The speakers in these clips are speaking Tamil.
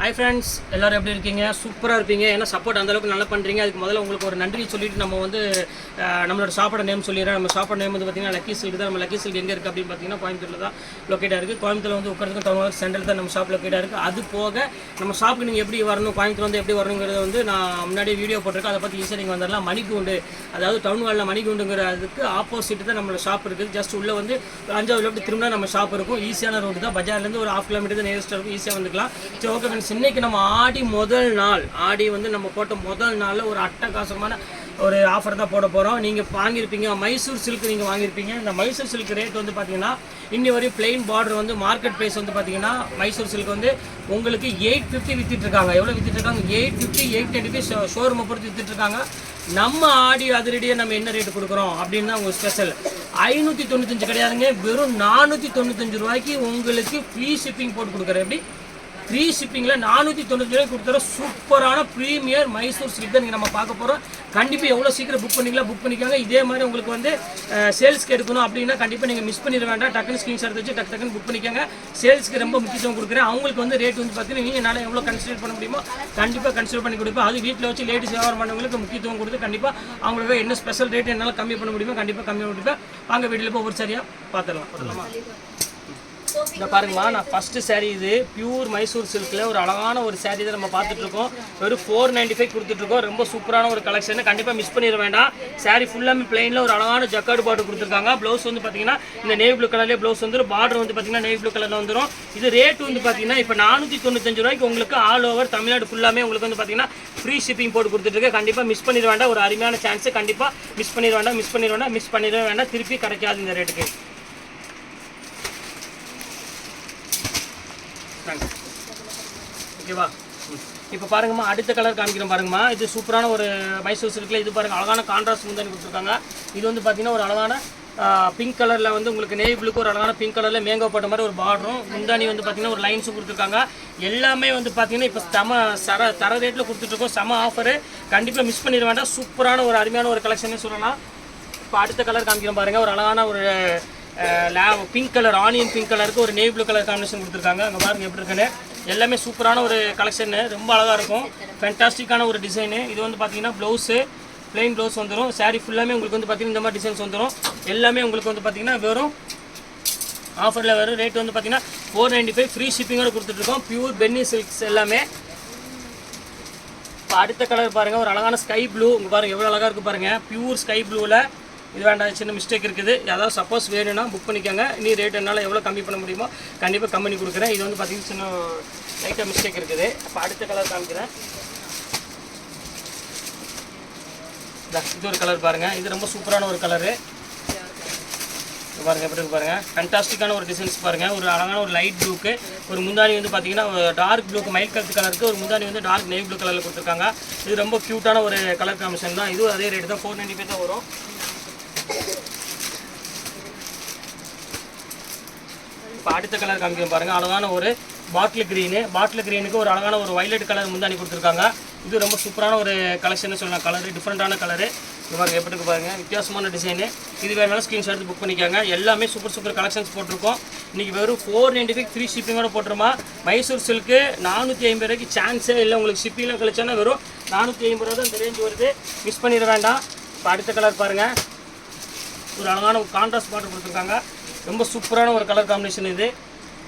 ஹை ஃப்ரெண்ட்ஸ் எல்லோரும் எப்படி இருக்கீங்க? சூப்பராக இருப்பீங்க. ஏன்னா சப்போர்ட் அந்த அளவுக்கு நல்லா பண்ணுறீங்க அதுக்கு முதல்ல உங்களுக்கு ஒரு நன்றி சொல்லிட்டு நம்ம வந்து நம்மளோட சாப்பாடு நேம் சொல்லிடுறேன். நம்ம சாப்பாடு நேம் வந்து பார்த்தீங்கன்னா லக்கி சில்க் தான். நம்ம லக்கி சில்க் எங்கே இருக்குது அப்படின்னு பார்த்தீங்கன்னா கோயம்புத்தூரில் தான் லொக்கேட்டாக இருக்குது கோயம்புத்தூர் வந்து உட்காரதுக்கு டவுன் சென்டர் தான் நம்ம ஷாப் லொக்கேட்டாக இருக்குது அது போக நம்ம ஷாப்புக்கு நீங்கள் எப்படி வரணும் கோயம்புத்தூர் வந்து எப்படி வரணுங்கிறத வந்து நான் முன்னாடியே வீடியோ போட்டிருக்கேன். அதை பற்றி ஈஸியாக நீங்கள் வந்துடலாம். மணிக்கூண்டு அதாவது டவுன் ஹாலில் மணிக்கூண்டுங்கிற அதுக்கு ஆப்போசிட் தான் நம்மளோட ஷாப் இருக்குது. ஜஸ்ட் உள்ளே வந்து அஞ்சாவது லோட்டு திரும்பினா நம்ம ஷாப் இருக்கும். ஈஸியான ரோடு தான். பஜார்லேருந்து ஒரு ஹாஃப் கிலோமீட்டர் தான் நேரஸ்ட்டாக இருக்கும். ஈஸியாக வந்துக்கலாம். சரி ஓகே ஃப்ரெண்ட்ஸ் சென்னைக்கு நம்ம ஆடி முதல் நாள் ஆடி வந்து நம்ம போட்ட முதல் நாளில் ஒரு அட்டகாசமான ஒரு ஆஃபர் தான் போட போகிறோம் நீங்கள் வாங்கியிருப்பீங்க மைசூர் சில்க் நீங்கள் வாங்கியிருப்பீங்க. இந்த மைசூர் சில்க் ரேட் வந்து பார்த்தீங்கன்னா இன்னி வரையும் பிளெயின் பார்டர் வந்து மார்க்கெட் ப்ரைஸ் வந்து பார்த்தீங்கன்னா மைசூர் சில்க் வந்து உங்களுக்கு எயிட் ஃபிஃப்டி விற்றுட்ருக்காங்க எவ்வளோ விற்றுட்ருக்காங்க எயிட் ஃபிஃப்டி எயிட் டுவெண்ட்டி ஷோரூமை பொறுத்து வித்துட்ருக்காங்க நம்ம ஆடி அதிரடியாக நம்ம என்ன ரேட் கொடுக்குறோம் அப்படின்னு தான் உங்கள் ஸ்பெஷல் ஐநூற்றி தொண்ணூத்தஞ்சு கிடையாதுங்க. வெறும் நானூற்றி தொண்ணூத்தஞ்சு ரூபாய்க்கு உங்களுக்கு ஃப்ரீ ஷிப்பிங் போட்டு கொடுக்குறேன். எப்படி? த்ரீ ஷிப்பிங்கில் நானூற்றி தொண்ணூற்றி ரூபாய் கொடுத்துற சூப்பரான ப்ரீமியர் மைசூர் சில்க் தான் நீங்கள் நம்ம பார்க்க போகிறோம் கண்டிப்பாக எவ்வளோ சீக்கிரம் புக் பண்ணிக்கலாம் புக் பண்ணிக்கோங்க. இதே மாதிரி உங்களுக்கு வந்து சேல்ஸ்க்கு எடுக்கணும் அப்படின்னா கண்டிப்பாக நீங்கள் மிஸ் பண்ணிட வேண்டாம். டக்குன்னு ஸ்க்ரீன்ஷாட் வச்சு டக்கு டக்குன்னு புக் பண்ணிக்கோங்க. சேல்ஸ்க்கு ரொம்ப முக்கியத்துவம் கொடுக்குறேன். அவங்களுக்கு வந்து ரேட் வந்து பார்த்தீங்கன்னா நீங்கள் என்னால் எவ்வளோ கன்சிடர் பண்ண முடியுமோ கண்டிப்பாக கன்சிடர் பண்ணி கொடுப்பேன். அது வீட்டில் வச்சு லேடிஸ் வியாபாரம் பண்ணவங்களுக்கு முக்கியத்துவம் கொடுத்து கண்டிப்பாக அவங்களுக்கு என்ன ஸ்பெஷல் ரேட் என்னால் கம்மி பண்ண முடியுமோ கண்டிப்பாக கம்மி பண்ணி கொடுப்பேன். வாங்க வீட்டில் போய் ஒரு சரியாக பார்த்துடலாம். இந்த பாருங்கம்மா நான் ஃபஸ்ட்டு சேரீ இது. பியூர் மைசூர் சில்கில் ஒரு அழகான ஒரு சேரீ தான் நம்ம பார்த்துட்ருக்கோம். ஒரு வெறும் ஃபோர் நைன்டி ஃபைவ் கொடுத்துட்ருக்கோம். ரொம்ப சூப்பரான ஒரு கலெக்ஷன் கண்டிப்பாக மிஸ் பண்ணிட வேண்டாம். சேரீ ஃபுல்லாமே பிளைனில் ஒரு அழகான ஜக்கார்டு பாட்டு கொடுத்துருக்காங்க. ப்ளவுஸ் வந்து பார்த்தீங்கன்னா இந்த நேவி ப்ளூ கலர்லேயே ப்ளவுஸ் வந்துடும் பார்டர் வந்து பார்த்தீங்கன்னா நேவி ப்ளூ கலரில் வந்துடும் இது ரேட் வந்து பார்த்தீங்கன்னா இப்போ நானூற்றி தொண்ணூத்தஞ்சு ரூபாய்க்கு உங்களுக்கு ஆல் ஓவர் தமிழ்நாடு ஃபுல்லாமே உங்களுக்கு வந்து பார்த்தீங்கன்னா ஃப்ரீ ஷிப்பிங் போட்டு கொடுத்துட்டு கண்டிப்பாக மிஸ் பண்ணிட வேண்டாம். ஒரு அருமையான சான்ஸ் கண்டிப்பாக மிஸ் பண்ணிட வேண்டாம் மிஸ் பண்ணிட வேண்டாம் மிஸ் பண்ணிட வேண்டாம். திருப்பி கிடைக்காது இந்த ரேட்டுக்கு தேங்க்ஸ் ஓகேவா இப்போ பாருங்கம்மா அடுத்த கலர் காமிக்கிறேன் பாருங்கம்மா. இது சூப்பரான ஒரு மைசூர் சில்கில் இது பாருங்கள் அழகான கான்ட்ராஸ்ட் முந்தானி கொடுத்துருக்காங்க. இது வந்து பார்த்தீங்கன்னா ஒரு அழகான பிங்க் கலரில் வந்து உங்களுக்கு நேவி ப்ளூக்கு ஒரு அழகான பிங்க் கலரில் மேங்கோ போட்ட மாதிரி ஒரு பார்டரும் முந்தானி வந்து பார்த்தீங்கன்னா ஒரு லைன்ஸும் கொடுத்துருக்காங்க. எல்லாமே வந்து பார்த்தீங்கன்னா இப்போ செம சர தர ரேட்டில் கொடுத்துட்ருக்கோம் செம ஆஃபரு கண்டிப்பாக மிஸ் பண்ணிட வேண்டாம். சூப்பரான ஒரு அருமையான ஒரு கலெக்ஷனே சொல்லலாம். இப்போ அடுத்த கலர் காமிக்கிறேன் பாருங்கள் ஒரு அழகான ஒரு பிங்க் கலர் ஆனியன் பிங்க் கலருக்கு ஒரு நேவி ப்ளூ கலர் காம்பினேஷன் கொடுத்துருக்காங்க. அங்கே பாருங்க எப்படி இருக்குன்னு. எல்லாமே சூப்பரான ஒரு கலெக்ஷனு ரொம்ப அழகாக இருக்கும். ஃபென்டாஸ்டிக்கான ஒரு டிசைனு இது வந்து பார்த்தீங்கன்னா ப்ளவுஸு plain ப்ளவுஸ் வந்துடும் சாரீ ஃபுல்லாமே உங்களுக்கு வந்து பார்த்தீங்கன்னா இந்த மாதிரி டிசைன்ஸ் வந்துடும் எல்லாமே உங்களுக்கு வந்து பார்த்தீங்கன்னா வெறும் ஆஃபரில் வரும். ரேட் வந்து பார்த்தீங்கன்னா ஃபோர் நைன்ட்டி ஃபைவ் ஃப்ரீ ஷிப்பிங்கோட கொடுத்துட்ருக்கோம் பியூர் பென்னி சில்க்ஸ் எல்லாமே. இப்போ அடுத்த கலர் பாருங்கள் ஒரு அழகான ஸ்கை ப்ளூ உங்கள் பாருங்கள் எவ்வளோ அழகாக இருக்குது பாருங்கள் பியூர் ஸ்கை ப்ளூவில் இது வேண்டாம் சின்ன மிஸ்டேக் இருக்குது. ஏதாவது சப்போஸ் வேணும்னா புக் பண்ணிக்கோங்க. நீ ரேட் என்னால் எவ்வளோ கம்மி பண்ண முடியுமோ கண்டிப்பாக கம்மி கொடுக்குறேன். இது வந்து பார்த்தீங்கன்னா சின்ன லைட்டாக மிஸ்டேக் இருக்குது. இப்போ அடுத்த கலர் காமிக்கிறேன். இது ஒரு கலர் பாருங்கள் இது ரொம்ப சூப்பரான ஒரு கலரு பாருங்கள் எப்படி இருக்கு பாருங்க. ஒரு டிசைன்ஸ் பாருங்கள் ஒரு அழகான ஒரு லைட் ப்ளூக்கு ஒரு முந்தானி வந்து பார்த்தீங்கன்னா டார்க் ப்ளூக்கு மைல் கலர் கலருக்கு ஒரு முந்தானி வந்து டார்க் நேவி ப்ளூ கலரில் கொடுத்துருக்காங்க. இது ரொம்ப க்யூட்டான ஒரு கலர் காம்பினேஷன் தான். இதுவும் அதே ரேட்டு தான். ஃபோர் நைன்டி தான் வரும். இப்போ அடுத்த கலர் காமிக்கிறேன் பாருங்க. அழகான ஒரு பாட்டில் க்ரீனு பாட்டில் க்ரீனுக்கு ஒரு அழகான ஒரு வைலட் கலர் முந்தானி கொடுத்துருக்காங்க. இது ரொம்ப சூப்பரான ஒரு கலெக்ஷன் சொல்லலாம். கலரு டிஃப்ரெண்ட்டான கலரு பாருங்க எப்படி இருக்கு பாருங்க. வித்தியாசமான டிசைனு இது வேணாலும் ஸ்க்ரீன்ஷாட் எடுத்து புக் பண்ணிக்காங்க. எல்லாமே சூப்பர் சூப்பர் கலெக்ஷன்ஸ் போட்டிருக்கோம். இன்றைக்கி வெறும் ஃபோர் நைன்டி ஃபைவ் ஃப்ரீ ஷிப்பிங்கோட போட்டுருமா? மைசூர் சில்க்கு நானூற்றி ஐம்பது ரூபாய்க்கு சான்ஸே இல்லை. உங்களுக்கு ஷிப்பிங்லாம் கழிச்சோன்னா வெறும் நானூற்றி ஐம்பது ரூபா தான் இந்த ரேஞ்ச் வருது. மிஸ் பண்ணிட வேண்டாம். இப்போ அடுத்த கலர் பாருங்கள் ஒரு அழகான ஒரு கான்ட்ராஸ்ட் பாட்டு கொடுத்துருக்காங்க. ரொம்ப சூப்பரான ஒரு கலர் காம்பினேஷன் இது.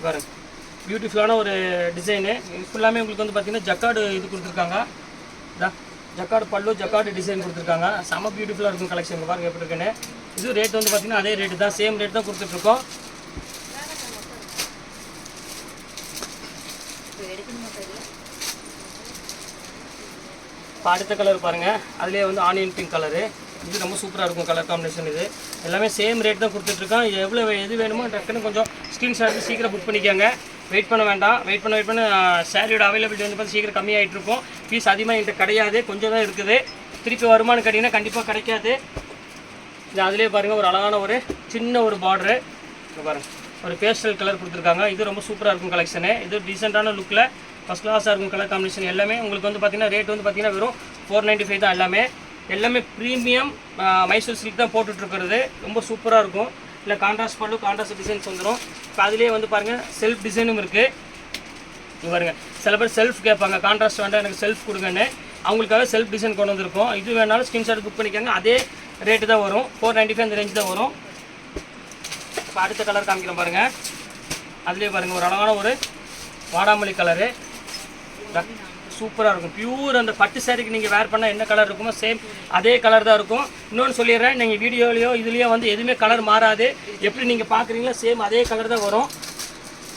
பாருங்க. பியூட்டிஃபுல்லான ஒரு டிசைனு ஃபுல்லாமே உங்களுக்கு வந்து பார்த்தீங்கன்னா ஜக்காடு இது கொடுத்துருக்காங்க. இதா ஜக்காடு பல்லு ஜக்காடு டிசைன் கொடுத்துருக்காங்க. செம பியூட்டிஃபுல்லாக இருக்கும் கலெக்ஷன் பாருங்க எப்படி இருக்குன்னு. இது ரேட் வந்து பார்த்தீங்கன்னா அதே ரேட்டு தான் சேம் ரேட் தான் கொடுத்துட்ருக்கோம். இப்போ அடுத்த கலர் பாருங்கள் அதுலேயே வந்து ஆனியன் பிங்க் கலரு இது ரொம்ப சூப்பராக இருக்கும் கலர் காம்பினேஷன் இது. எல்லாமே சேம் ரேட் தான் கொடுத்துட்ருக்கோம். எவ்வளோ எது வேணுமோ டக்குன்னு கொஞ்சம் ஸ்க்ரீன்ஷாட் எடுத்து சீக்கிரம் புக் பண்ணிக்கோங்க. வெயிட் பண்ண வேண்டாம். வெயிட் பண்ண வெயிட் பண்ண சாரியோட அவைலபிலிட்டி வந்து பார்த்து சீக்கிரம் கம்மியாகிட்டு இருக்கும். ஃபீஸ் அதிகமாக என்கிட்ட கிடையாது. கொஞ்சம் தான் இருக்குது. திருப்பி வருமானம் கேட்டிங்கன்னா கண்டிப்பாக கிடைக்காது. இது அதுலேயே பாருங்கள் ஒரு அழகான ஒரு சின்ன ஒரு பார்டரு பாருங்கள் ஒரு பேஸ்டல் கலர் கொடுத்துருக்காங்க. இது ரொம்ப சூப்பராக இருக்கும் கலெக்ஷனு இது டீசெண்டான லுக்கில் ஃபஸ்ட் கிளாஸாக இருக்கும் கலர் காம்பினேஷன் எல்லாமே உங்களுக்கு வந்து பார்த்தீங்கன்னா ரேட் வந்து பார்த்தீங்கன்னா வெறும் ஃபோர் நைன்ட்டி ஃபைவ் தான் எல்லாமே. எல்லாமே ப்ரீமியம் மைசூர் சில்க் தான் போட்டுட்ருக்கிறது. ரொம்ப சூப்பராக இருக்கும். இல்லை கான்ட்ராஸ்ட் பண்ணும் கான்ட்ராஸ்ட் டிசைன்ஸ் வந்துடும் இப்போ அதுலேயே வந்து பாருங்கள் செல்ஃப் டிசைனும் இருக்குது பாருங்க சில பேர் செல்ஃப் கேட்பாங்க கான்ட்ராஸ்ட் வேண்டாம் எனக்கு செல்ஃப் கொடுங்கன்னு. அவங்களுக்காக செல்ஃப் டிசைன் கொண்டு வந்திருக்கோம். இது வேணாலும் ஸ்கிரீன்ஷாட் புக் பண்ணிக்கோங்க. அதே ரேட்டு தான் வரும். ஃபோர் நைன்ட்டி ஃபைவ் அந்த ரேஞ்ச் தான் வரும். இப்போ அடுத்த கலர் காமிக்கிறேன் பாருங்கள் அதுலேயே பாருங்கள் ஒரு அழகான ஒரு வாடாமல்லி கலரு சூப்பராக இருக்கும். பியூர் அந்த பட்டு சாரிக்கு நீங்கள் வேர் பண்ணால் என்ன கலர் இருக்குமோ சேம் அதே கலர் தான் இருக்கும். இன்னொன்று சொல்லிடுறேன் நீங்கள் வீடியோலையோ இதுலேயோ வந்து எதுவுமே கலர் மாறாது. எப்படி நீங்கள் பார்க்குறீங்களோ சேம் அதே கலர் தான் வரும்.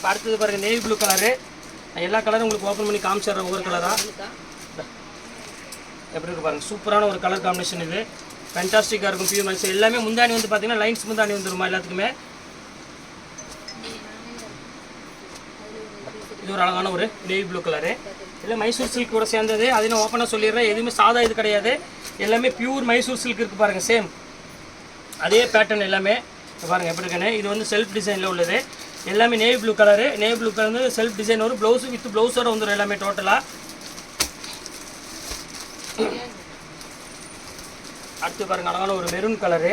அடுத்தது பாருங்கள் நேவி ப்ளூ கலரு நான் எல்லா கலரும் உங்களுக்கு ஓப்பன் பண்ணி காமிச்சிடுறேன் ஒவ்வொரு கலராக எப்படி இருக்கு பாருங்கள் சூப்பரான ஒரு கலர் காம்பினேஷன் இது. ஃபேண்டாஸ்டிக்காக இருக்கும் பியூர் மைசூர் எல்லாமே முந்தானி வந்து பார்த்தீங்கன்னா லைன்ஸ் முந்தானி வந்துருமா எல்லாத்துக்குமே? இது ஒரு அழகான ஒரு நேவி ப்ளூ கலரு இல்லை மைசூர் சில்க் கூட சேர்ந்தது. அது நான் ஓப்பனாக சொல்லிடுறேன். எதுவுமே சாதா இது கிடையாது. எல்லாமே பியூர் மைசூர் சில்க் இருக்குது பாருங்கள் சேம் அதே பேட்டர்ன் எல்லாமே. பாருங்கள் எப்படி இருக்குன்னு? இது வந்து செல்ஃப் டிசைனில் உள்ளது. எல்லாமே navy blue colour navy blue colour வந்து செல்ஃப் டிசைன் வரும் ப்ளவுஸ் வித் ப்ளவுஸோட வந்துடும் எல்லாமே டோட்டலாக அடுத்து பாருங்க அழகான ஒரு மெரூன் கலரு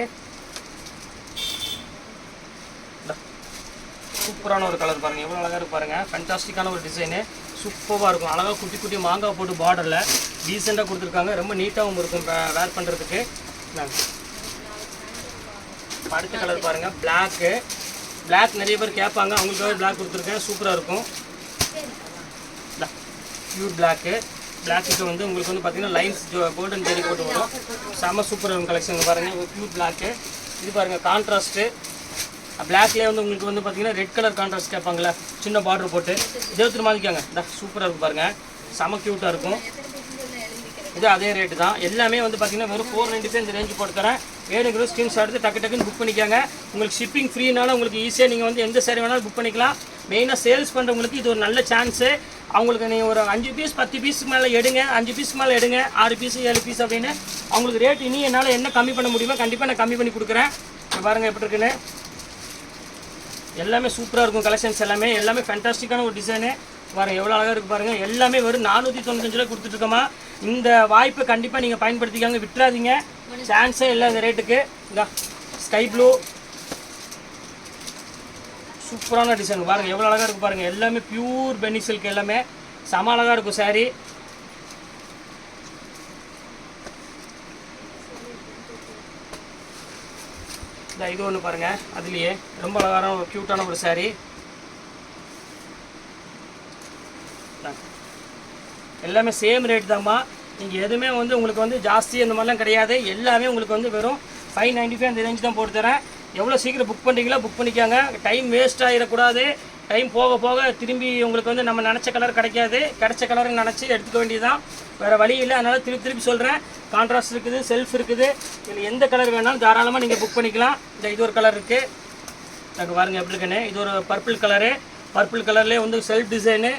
சூப்பரான ஒரு கலர் பாருங்க. எவ்வளோ அழகாக இருக்கு பாருங்க. ஃபென்டாஸ்டிக்கான ஒரு டிசைனு சூப்பராக இருக்கும். அழகாக குட்டி குட்டி மாங்காய் போட்டு பார்டரில் டீசெண்டாக கொடுத்துருக்காங்க. ரொம்ப நீட்டாகவும் இருக்கும். வேர் பண்ணுறதுக்கு அடுத்த கலர் பாருங்கள் பிளாக்கு பிளாக் நிறைய பேர் கேட்பாங்க. அவங்களுக்காக பிளாக் கொடுத்துருக்கேன். சூப்பராக இருக்கும். ப்யூர் பிளாக்கு பிளாக்கு வந்து உங்களுக்கு வந்து பார்த்தீங்கன்னா லைன்ஸ் கோல்டன் ஜெரி போட்டு வரும். செம்ம சூப்பர் இருக்கும் கலெக்ஷன் பாருங்கள் ப்யூர் பிளாக்கு இது பாருங்கள் கான்ட்ராஸ்ட்டு பிளாக்லேயே வந்து உங்களுக்கு வந்து பார்த்தீங்கன்னா ரெட் கலர் கான்ட்ராஸ்ட் கேட்பாங்களே சின்ன பார்டர் போட்டு. இதை மாதிரிக்காங்க இந்த சூப்பராக இருக்கும் பாருங்கள் செம க்யூட்டாக இருக்கும். இது அதே ரேட்டு தான். எல்லாமே வந்து பார்த்தீங்கன்னா வெறும் ஃபோர் நைன்ட்டி இந்த ரேஞ்சு போட்டு தரேன் வேணுங்கிற ஸ்கிரீன்ஷாட் எடுத்து டக்கு டக்குன்னு புக் பண்ணிக்காங்க. உங்களுக்கு ஷிப்பிங் ஃப்ரீனால உங்களுக்கு ஈஸியாக நீங்கள் வந்து எந்த சேரீ வேணாலும் புக் பண்ணிக்கலாம். மெயினாக சேல்ஸ் பண்ணுறவங்களுக்கு இது ஒரு நல்ல சான்ஸு அவங்களுக்கு நீங்கள் ஒரு அஞ்சு பீஸ் பத்து பீஸுக்கு மேலே எடுங்க. அஞ்சு பீஸுக்கு மேலே எடுங்க. ஆறு பீஸ் ஏழு பீஸ் அப்படின்னு. அவங்களுக்கு ரேட் இனி என்னால் என்ன கம்மி பண்ண முடியுமோ கண்டிப்பாக நான் கம்மி பண்ணி கொடுக்குறேன். பாருங்கள் பாருங்க எப்படி இருக்குன்னு. எல்லாமே சூப்பராக இருக்கும் கலெக்ஷன்ஸ் எல்லாமே. எல்லாமே ஃபேண்டாஸ்டிக்கான ஒரு டிசைனு பாருங்க எவ்வளோ அழகாக இருக்குது பாருங்கள் எல்லாமே வெறும் நானூற்றி தொண்ணூத்தஞ்சு ரூபா கொடுத்துட்ருக்கோமா. இந்த வாய்ப்பை கண்டிப்பாக நீங்கள் பயன்படுத்திக்காங்க விட்டுறாதீங்க. சான்ஸே இல்லை இந்த ரேட்டுக்கு இந்த ஸ்கை ப்ளூ சூப்பரான டிசைன் பாருங்கள் எவ்வளோ அழகாக இருக்குது பாருங்கள் எல்லாமே பியூர் பெனி சில்க் எல்லாமே. செம அழகாக இருக்கும் சாரீ இந்த இது ஒன்று பாருங்கள் அதுலேயே ரொம்ப அழகான ஒரு க்யூட்டான ஒரு சாரீ எல்லாமே சேம் ரேட் தான்மா. நீங்கள் எதுவுமே வந்து உங்களுக்கு வந்து ஜாஸ்தி அந்த மாதிரிலாம் கிடையாது. எல்லாமே உங்களுக்கு வந்து வெறும் ஃபைவ் நைன்ட்டி ஃபைவ் அந்த ரேஞ்ச் தான் போட்டு தரேன். எவ்வளோ சீக்கிரம் புக் பண்ணுறீங்களோ புக் பண்ணிக்கோங்க. டைம் வேஸ்ட் ஆகிடக்கூடாது டைம் போக போக திரும்பி உங்களுக்கு வந்து நம்ம நினச்ச கலர் கிடைக்காது. கிடைச்ச கலரை நினச்சி எடுத்துக்க வேண்டியதுதான். வேறு வழி இல்லை. அதனால் திருப்பி திருப்பி சொல்கிறேன் கான்ட்ராஸ்ட் இருக்குது செல்ஃப் இருக்குது. இதில் எந்த கலர் வேணாலும் தாராளமாக நீங்கள் புக் பண்ணிக்கலாம். இந்த இது ஒரு கலர் இருக்குது எனக்கு பாருங்கள் எப்படி இருக்குன்னு. இது ஒரு பர்பிள் கலரு பர்பிள் கலர்லேயே வந்து செல்ஃப் டிசைனு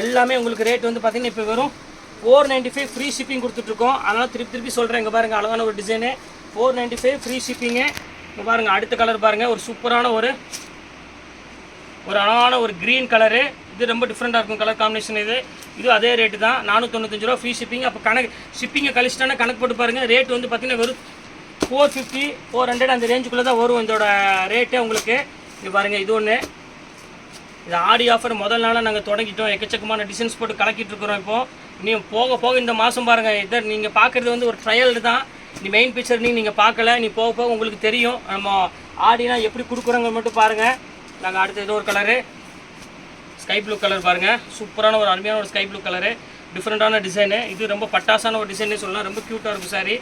எல்லாமே உங்களுக்கு ரேட் வந்து பார்த்தீங்கன்னா இப்போ வெறும் four ninety five free shipping கொடுத்துட்ருக்கோம். அதனால் திருப்பி திருப்பி சொல்கிறேன் இங்கே பாருங்கள் அழகான ஒரு design four ninety five free shipping இங்கே பாருங்கள் அடுத்த கலர் பாருங்கள் ஒரு சூப்பரான ஒரு ஒரு அழகான ஒரு க்ரீன் கலரு இது ரொம்ப டிஃப்ரெண்ட்டாக இருக்கும் கலர் காம்பினேஷன் இது. இது அதே ரேட்டு தான். நானூற்றொண்ணூத்தஞ்சு ரூபா ஃப்ரீ ஷிப்பிங் அப்போ கணக்கு ஷிப்பிங்கை கழிச்சிட்டானா கணக்கு போட்டு பாருங்கள் ரேட் வந்து பார்த்தீங்கன்னா வெறும் ஃபோர் ஃபிஃப்டி ஃபோர் ஹண்ட்ரட் அந்த ரேஞ்சுக்குள்ளே தான் வரும் இதோட ரேட்டே உங்களுக்கு. இது பாருங்கள் இது ஒன்று இது ஆடி ஆஃபர் முதல் நாளாக நாங்கள் தொடங்கிட்டோம். எக்கச்சக்கமான டிசைன்ஸ் போட்டு கலக்கிட்டு இருக்கிறோம் இப்போ. நீ போக போக இந்த மாதம் பாருங்கள் இதை நீங்கள் பார்க்குறது வந்து ஒரு ட்ரையல் தான். நீ மெயின் பிக்சர் நீ நீங்கள் பார்க்கல நீ போக போக உங்களுக்கு தெரியும். நம்ம ஆடினா எப்படி கொடுக்குறோங்க மட்டும் பாருங்கள் நாங்கள் அடுத்த ஏதோ ஒரு கலரு ஸ்கை ப்ளூ கலர் பாருங்கள் சூப்பரான ஒரு அருமையான ஒரு ஸ்கை ப்ளூ கலரு டிஃப்ரெண்ட்டான டிசைனு இது ரொம்ப பட்டாசான ஒரு டிசைனே சொல்லலாம். ரொம்ப க்யூட்டாக இருக்கும் சாரி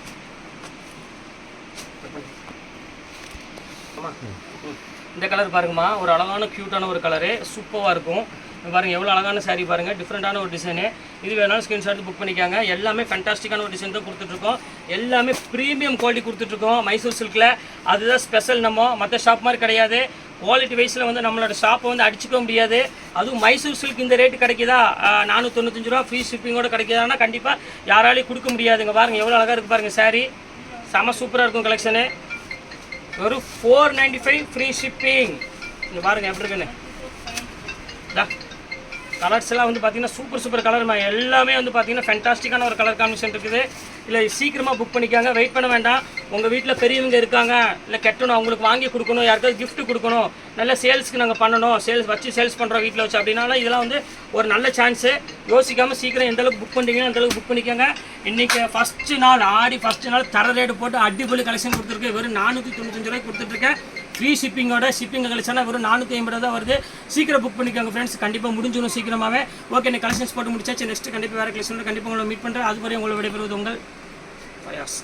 இந்த கலர் பாருங்கம்மா. ஒரு அழகான க்யூட்டான ஒரு கலரு சூப்பராக இருக்கும். பாருங்கள் பாருங்க எவ்வளோ அழகான saree பாருங்க. டிஃப்ரெண்ட்டான ஒரு டிசைனு இது வேணாலும் ஸ்க்ரீன்ஷாட் புக் பண்ணிக்காங்க. எல்லாமே ஃபேண்டாஸ்டிக்கான ஒரு டிசைன் தான் கொடுத்துட்ருக்கோம். எல்லாமே ப்ரீமியம் குவாலிட்டி கொடுத்துட்ருக்கோம் மைசூர் சில்கில் அதுதான் ஸ்பெஷல் நம்ம. மற்ற ஷாப் மாதிரி கிடையாது. குவாலிட்டி வைஸில் வந்து நம்மளோட ஷாப்பை வந்து அடிச்சுக்க முடியாது. அதுவும் மைசூர் சில்க் இந்த ரேட்டு கிடைக்குதா? நானூற்றி ரூபா ஃப்ரீ ஷிப்பிங்கோட கிடைக்குதான்னா கண்டிப்பாக யாராலையும் கொடுக்க முடியாதுங்க. பாருங்கள் எவ்வளோ அழகாக இருக்குது பாருங்கள் சாரீ செம சூப்பராக இருக்கும் கலெக்ஷனு வெறும் four ninety five free shipping இங்கே பாருங்கள் எப்படி இருக்குன்னு? கலர்ஸ் எல்லாம் வந்து பார்த்தீங்கன்னா சூப்பர் சூப்பர் கலர் எல்லாமே வந்து பார்த்தீங்கன்னா ஃபென்டாஸ்டிக்கான ஒரு கலர் காம்பினேஷன் இருக்குது. இல்லை சீக்கிரமாக புக் பண்ணிக்காங்க. வெயிட் பண்ண வேண்டாம். உங்கள் வீட்டில் பெரியவங்க இருக்காங்க. இல்லை கட்டணும். அவங்களுக்கு வாங்கி கொடுக்கணும். யாருக்காவது கிஃப்ட் கொடுக்கணும். நல்ல சேல்ஸ்க்கு நாங்கள் பண்ணணும். சேல்ஸ் வச்சு சேல்ஸ் பண்ணுறோம் வீட்டில் வச்சு. அப்படின்னால இதெல்லாம் வந்து ஒரு நல்ல சான்ஸு யோசிக்காமல் சீக்கிரம் எந்த அளவுக்கு புக் பண்ணுறீங்களோ அந்தளவுக்கு புக் பண்ணிக்கோங்க. இன்றைக்கி ஃபஸ்ட்டு நாள் ஆடி ஃபஸ்ட்டு நாள் தர ரேட்டு போட்டு அடிப்பொலி கலெக்ஷன் கொடுத்துருக்கு. வெறும் நானூற்றி தொண்ணூத்தஞ்சு ரூபாய்க்கு கொடுத்துட்ருக்கேன் ஃப்ரீ ஷிப்பிங்கோட ஷிப்பிங் கலெக்ஷனாக வெறும் நானூற்றி ஐம்பது தான் வருது. சீக்கிரம் புக் பண்ணிக்கோங்க ஃப்ரெண்ட்ஸ் கண்டிப்பாக முடிஞ்சிடும் சீக்கிரமாகவே ஓகே எனக்கு கலெக்ஷன்ஸ் போட்டு முடிச்சாச்சு. நெக்ஸ்ட் கண்டிப்பாக வேறு கலெக்ஷன் கண்டிப்பாக உங்களை மீட் பண்ணுறேன் அதுவரை உங்களை விடைபெறுவது உங்கள் பயாஸ்